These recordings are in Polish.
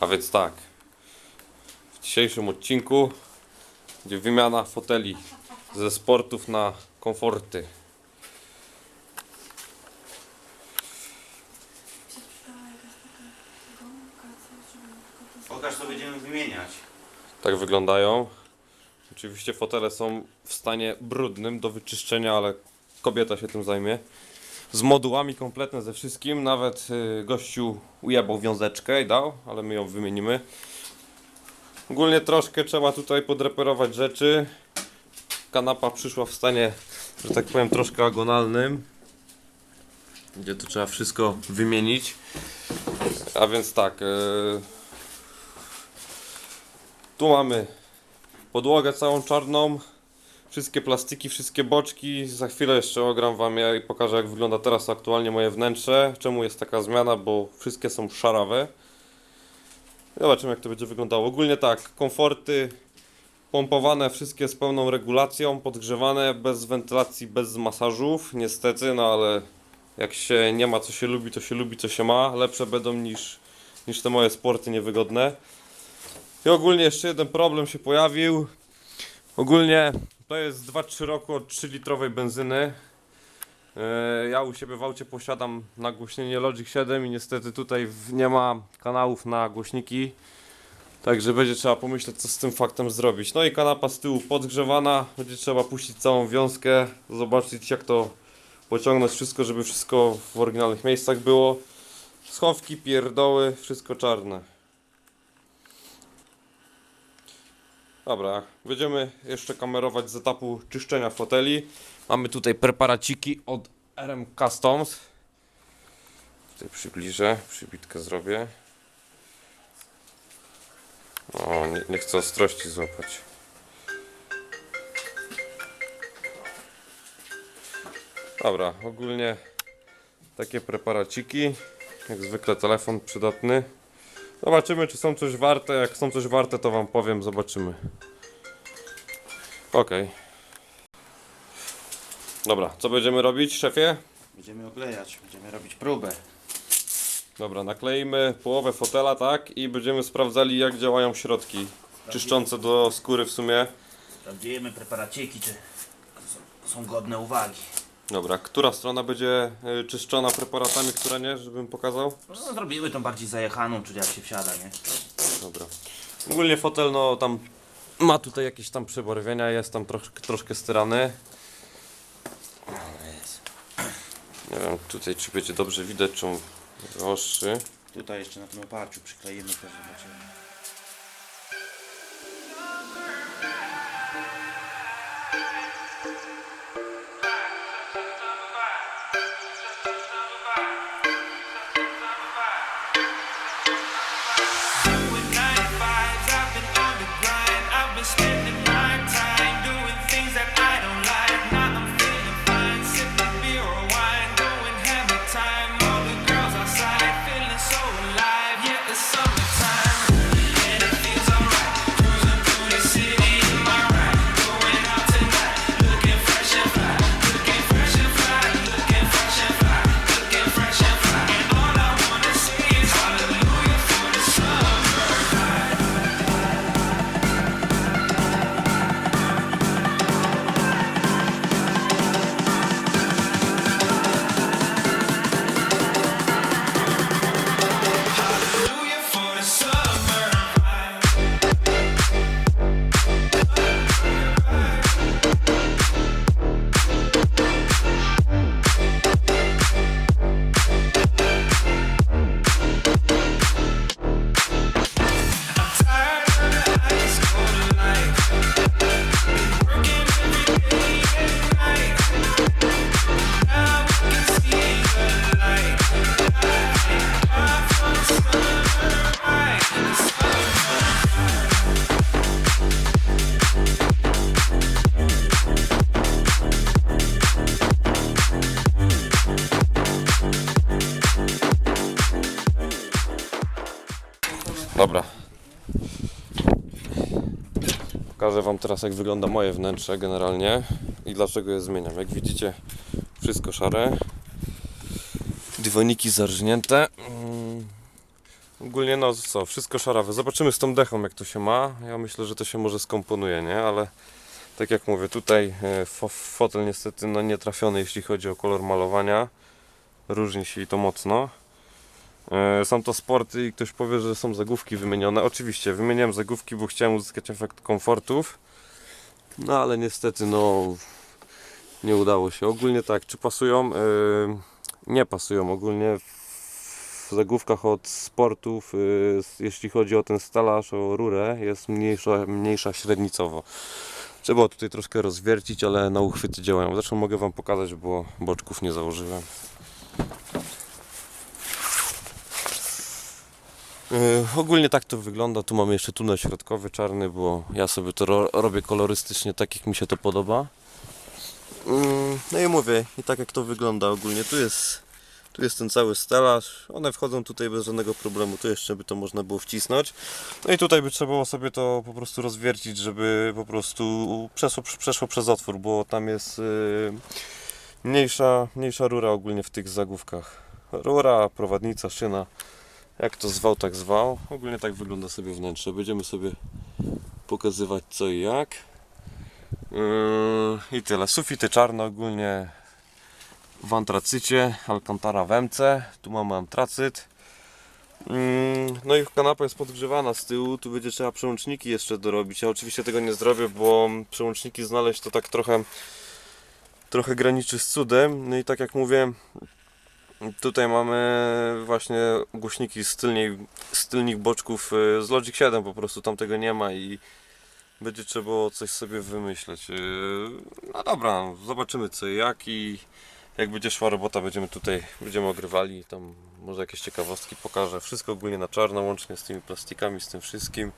A więc tak, w dzisiejszym odcinku będzie wymiana foteli ze sportów na komforty. Pokaż co będziemy wymieniać. Tak wyglądają. Oczywiście fotele są w stanie brudnym do wyczyszczenia, ale kobieta się tym zajmie. Z modułami kompletne ze wszystkim. Nawet y, gościu ujebał wiązeczkę i dał, ale my ją wymienimy. Ogólnie troszkę trzeba tutaj podreperować rzeczy. Kanapa przyszła w stanie, że tak powiem, troszkę agonalnym. Gdzie tu trzeba wszystko wymienić. A więc tak. y, tu mamy podłogę całą czarną, wszystkie plastiki, wszystkie boczki. Za chwilę jeszcze ogram Wam ja i pokażę jak wygląda teraz aktualnie moje wnętrze. Czemu jest taka zmiana, bo wszystkie są szarawe. Zobaczymy jak to będzie wyglądało. Ogólnie tak, komforty pompowane wszystkie z pełną regulacją, podgrzewane, bez wentylacji, bez masażów. Niestety, no ale jak się nie ma co się lubi, to się lubi co się ma. Lepsze będą niż, niż te moje sporty niewygodne. I ogólnie jeszcze jeden problem się pojawił. Ogólnie to jest 2-3 roku od 3 litrowej benzyny. E, Ja u siebie w aucie posiadam nagłośnienie Logic 7 i niestety tutaj nie ma kanałów na głośniki. Także będzie trzeba pomyśleć co z tym faktem zrobić. No i kanapa z tyłu podgrzewana. Będzie trzeba puścić całą wiązkę. Zobaczyć jak to pociągnąć wszystko, żeby wszystko w oryginalnych miejscach było. Schowki, pierdoły, wszystko czarne. Dobra, będziemy jeszcze kamerować z etapu czyszczenia foteli. Mamy tutaj preparaciki od RM Customs. Tutaj przybliżę, przybitkę zrobię. O, nie, nie chcę ostrości złapać. Dobra, ogólnie takie preparaciki. Jak zwykle telefon przydatny. Zobaczymy, czy są coś warte. Jak są coś warte, to Wam powiem. Zobaczymy. Okej. Dobra, co będziemy robić, szefie? Będziemy oklejać, będziemy robić próbę. Dobra, nakleimy połowę fotela, tak? I będziemy sprawdzali, jak działają środki czyszczące do skóry w sumie. Sprawdzimy preparaciki, czy są- są godne uwagi. Dobra, która strona będzie y, czyszczona preparatami, która nie, żebym pokazał? No, zrobimy tą bardziej zajechaną, czyli jak się wsiada, nie? Dobra. Ogólnie fotel, no tam ma tutaj jakieś tam przebarwienia, jest tam troszkę, troszkę styrany. Nie wiem tutaj, czy będzie dobrze widać, czy on wyostrzy. Tutaj jeszcze na tym oparciu przykleimy, zobaczymy. Pokażę Wam teraz jak wygląda moje wnętrze generalnie i dlaczego je zmieniam. Jak widzicie wszystko szare. Dywaniki zarżnięte. Mm, Ogólnie no co, wszystko szarawe. Zobaczymy z tą dechą jak to się ma. Ja myślę, że to się może skomponuje, nie? Ale tak jak mówię, tutaj e, fo- fotel niestety no nie trafiony jeśli chodzi o kolor malowania. Różni się i to mocno. E, Są to sporty i ktoś powie, że są zagłówki wymienione. Oczywiście wymieniłem zagłówki, bo chciałem uzyskać efekt komfortów. No ale niestety no nie udało się. Ogólnie tak, czy pasują? E, Nie pasują ogólnie w zagłówkach od sportów, s- jeśli chodzi o ten stelaż, o rurę, jest mniejsza, mniejsza średnicowo. Trzeba tutaj troszkę rozwiercić, ale na uchwyty działają. Zresztą mogę Wam pokazać, bo boczków nie założyłem. Yy, ogólnie tak to wygląda. Tu mamy jeszcze tunel środkowy czarny, bo ja sobie to ro robię kolorystycznie tak, jak mi się to podoba. Mm, No i mówię, i tak jak to wygląda ogólnie. Tu jest tu jest ten cały stelaż. One wchodzą tutaj bez żadnego problemu. Tu jeszcze by to można było wcisnąć. No i tutaj by trzeba było sobie to po prostu rozwiercić, żeby po prostu przeszło, przeszło przez otwór, bo tam jest yy, mniejsza, mniejsza rura ogólnie w tych zagłówkach. Rura, prowadnica, szyna. Jak to zwał, tak zwał. Ogólnie tak wygląda sobie wnętrze. Będziemy sobie pokazywać co i jak. Yy, I tyle. Sufity czarne ogólnie w antracycie, alcantara w MC, tu mamy antracyt. Mm, No i kanapa jest podgrzewana z tyłu, tu będzie trzeba przełączniki jeszcze dorobić. Ja oczywiście tego nie zrobię, bo przełączniki znaleźć to tak trochę trochę graniczy z cudem. No i tak jak mówię, tutaj mamy właśnie głośniki z, tylniej, z tylnych boczków y, z Logic 7 po prostu, tam tego nie ma i będzie trzeba coś sobie wymyśleć. Yy, No dobra, zobaczymy co jak i jak będzie szła robota, będziemy tutaj, będziemy ogrywali, tam może jakieś ciekawostki pokażę. Wszystko ogólnie na czarno, łącznie z tymi plastikami, z tym wszystkim.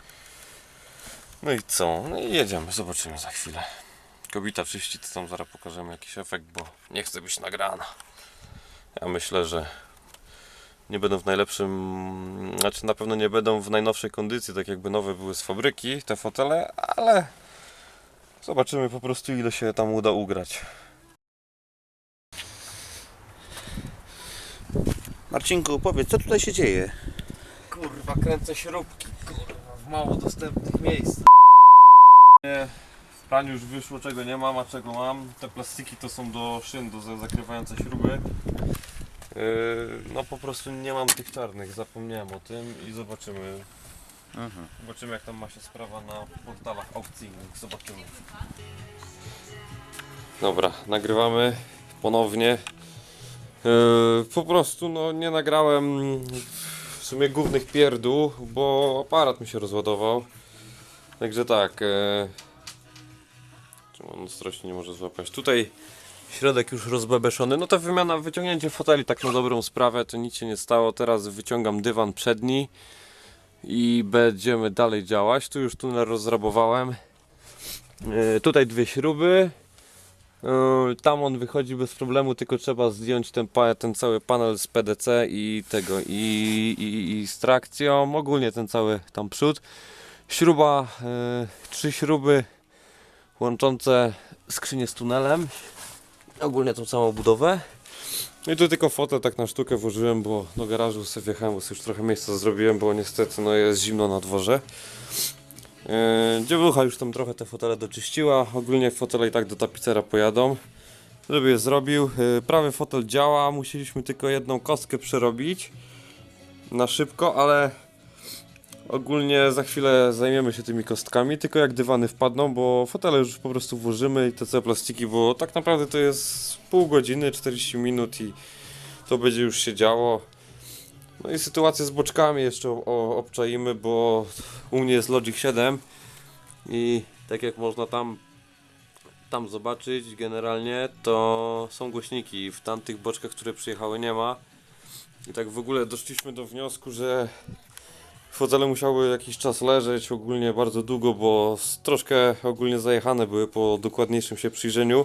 No i co? No i jedziemy, zobaczymy za chwilę. Kobita czyści, to tam zaraz pokażemy jakiś efekt, bo nie chce być nagrana. Ja myślę, że nie będą w najlepszym, znaczy na pewno nie będą w najnowszej kondycji, tak jakby nowe były z fabryki te fotele, ale zobaczymy po prostu ile się tam uda ugrać. Marcinku, powiedz, co tutaj się dzieje? Kurwa, kręcę śrubki, kurwa, w mało dostępnych miejscach. Nie, praniu już wyszło czego nie mam, a czego mam. Te plastiki to są do szyn, do za- zakrywające śruby. Yy, no po prostu nie mam tych czarnych, zapomniałem o tym i zobaczymy. Zobaczymy jak tam ma się sprawa na portalach aukcyjnych, zobaczymy. Dobra, nagrywamy ponownie. Yy, po prostu no nie nagrałem w sumie głównych pierdół, bo aparat mi się rozładował. Także tak. On ostrości nie może złapać? Tutaj środek już rozbebeszony. No to wymiana, wyciągnięcie foteli tak na dobrą sprawę, to nic się nie stało. Teraz wyciągam dywan przedni i będziemy dalej działać. Tu już tunel rozrabowałem. E, tutaj dwie śruby. Yy, Tam on wychodzi bez problemu, tylko trzeba zdjąć ten, ten cały panel z PDC i tego i, i, i z trakcją, ogólnie ten cały tam przód. Śruba, yy, trzy śruby łączące skrzynię z tunelem. Ogólnie tą całą budowę. No I tu tylko fotę tak na sztukę włożyłem, bo do garażu sobie wjechałem, bo sobie już trochę miejsca zrobiłem, bo niestety no jest zimno na dworze. Yy, Dziewucha już tam trochę te fotele doczyściła. Ogólnie fotele i tak do tapicera pojadą. Żeby je zrobił. Yy, Prawy fotel działa. Musieliśmy tylko jedną kostkę przerobić na szybko, ale ogólnie za chwilę zajmiemy się tymi kostkami. Tylko jak dywany wpadną, bo fotele już po prostu włożymy i te całe plastiki, bo tak naprawdę to jest pół godziny, 40 minut i to będzie już się działo. No i sytuację z boczkami jeszcze obczaimy, bo u mnie jest Logic 7 i tak jak można tam tam zobaczyć generalnie to są głośniki w tamtych boczkach, które przyjechały nie ma i tak w ogóle doszliśmy do wniosku, że fotele musiały jakiś czas leżeć ogólnie bardzo długo, bo troszkę ogólnie zajechane były po dokładniejszym się przyjrzeniu.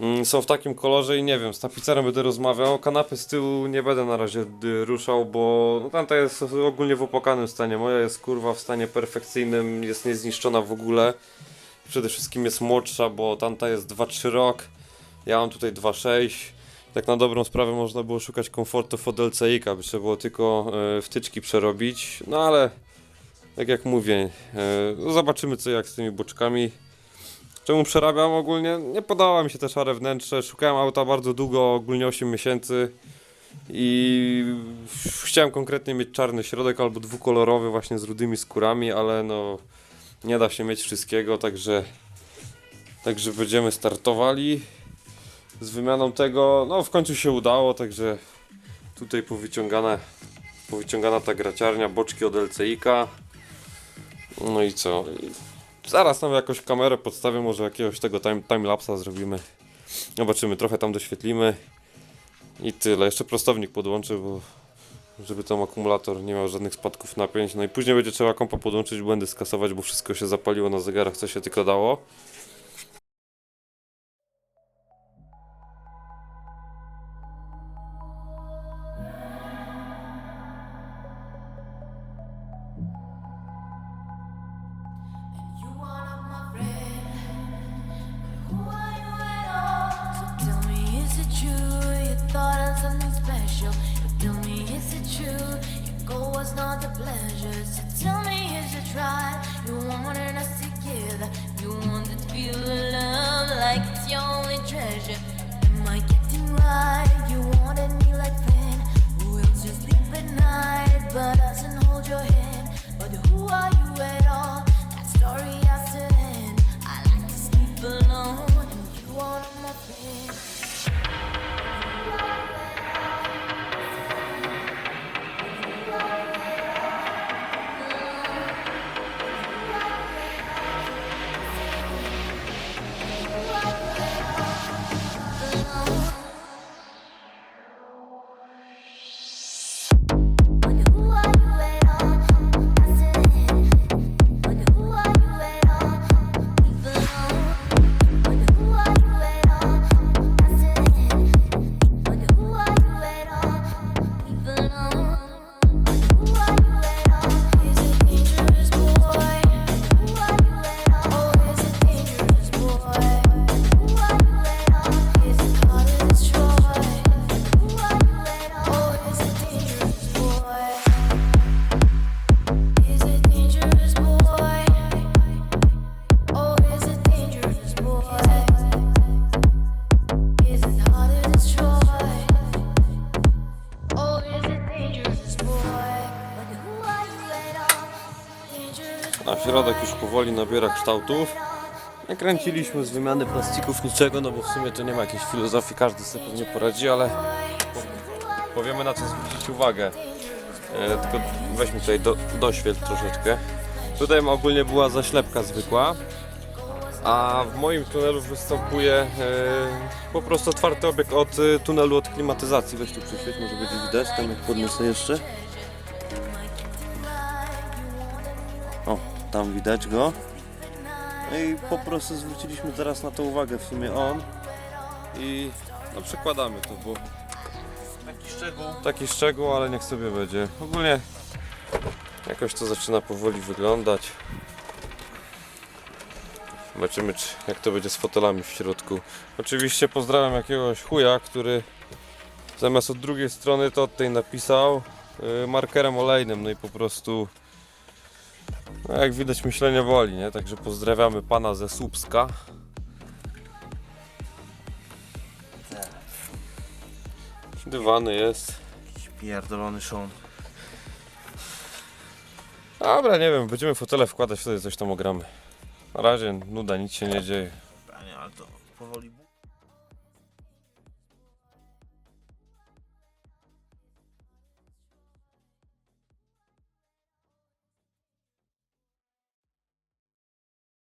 Mm, są w takim kolorze i nie wiem, z tapicerem będę rozmawiał, kanapy z tyłu nie będę na razie y, ruszał, bo no, tamta jest ogólnie w opłakanym stanie, moja jest kurwa w stanie perfekcyjnym, jest niezniszczona w ogóle. Przede wszystkim jest młodsza, bo tamta jest 2-3 rok, ja mam tutaj 2,6 Tak na dobrą sprawę można było szukać komfortów od LCI-ka, by trzeba było tylko e, wtyczki przerobić, no ale tak jak mówię, e, no zobaczymy co jak z tymi boczkami. Czemu przerabiam ogólnie? Nie podoba mi się te szare wnętrze, szukałem auta bardzo długo, ogólnie 8 miesięcy i chciałem konkretnie mieć czarny środek albo dwukolorowy właśnie z rudymi skórami, ale no nie da się mieć wszystkiego, także także będziemy startowali z wymianą tego, no w końcu się udało, także tutaj powyciągana, powyciągana ta graciarnia, boczki od LCI-ka. No i co? Zaraz tam jakąś kamerę podstawię, może jakiegoś tego time, timelapsa zrobimy. Zobaczymy, trochę tam doświetlimy. I tyle. Jeszcze prostownik podłączę, bo żeby tam akumulator nie miał żadnych spadków napięć. No i później będzie trzeba kompa podłączyć, błędy skasować, bo wszystko się zapaliło na zegarach, co się tylko dało. Special? But tell me, is it true your goal was not the pleasure? So tell me, is it right? You wanted us together, you wanted to feel the love like it's your only treasure. Am I getting right? You wanted me like friend, who else just sleep at night but doesn't hold your hand? But who are you Środek już powoli nabiera kształtów. Nie kręciliśmy z wymiany plastików niczego, no bo w sumie to nie ma jakiejś filozofii, każdy sobie pewnie poradzi, ale powiemy na co zwrócić uwagę. E, tylko weźmy tutaj do, doświetl troszeczkę. Tutaj ogólnie była zaślepka zwykła, a w moim tunelu występuje e, po prostu otwarty obieg od e, tunelu od klimatyzacji. Weź tu przyświeć, może będzie widać, tam jak podniosę jeszcze. Tam widać go. No i po prostu zwróciliśmy teraz na to uwagę, w sumie on. I no przekładamy to, bo Taki szczegół. taki szczegół, ale niech sobie będzie. Ogólnie jakoś to zaczyna powoli wyglądać. Zobaczymy, czy, jak to będzie z fotelami w środku. Oczywiście pozdrawiam jakiegoś chuja, który zamiast od drugiej strony to od tej napisał yy, markerem olejnym, no i po prostu no jak widać myślenie woli, nie? Także pozdrawiamy pana ze Słupska. Dywany jest. Jakiś pierdolony szon. Dobra, nie wiem, będziemy fotele wkładać, wtedy coś tam ogramy. Na razie nuda, nic się nie dzieje. Panie, ale to powoli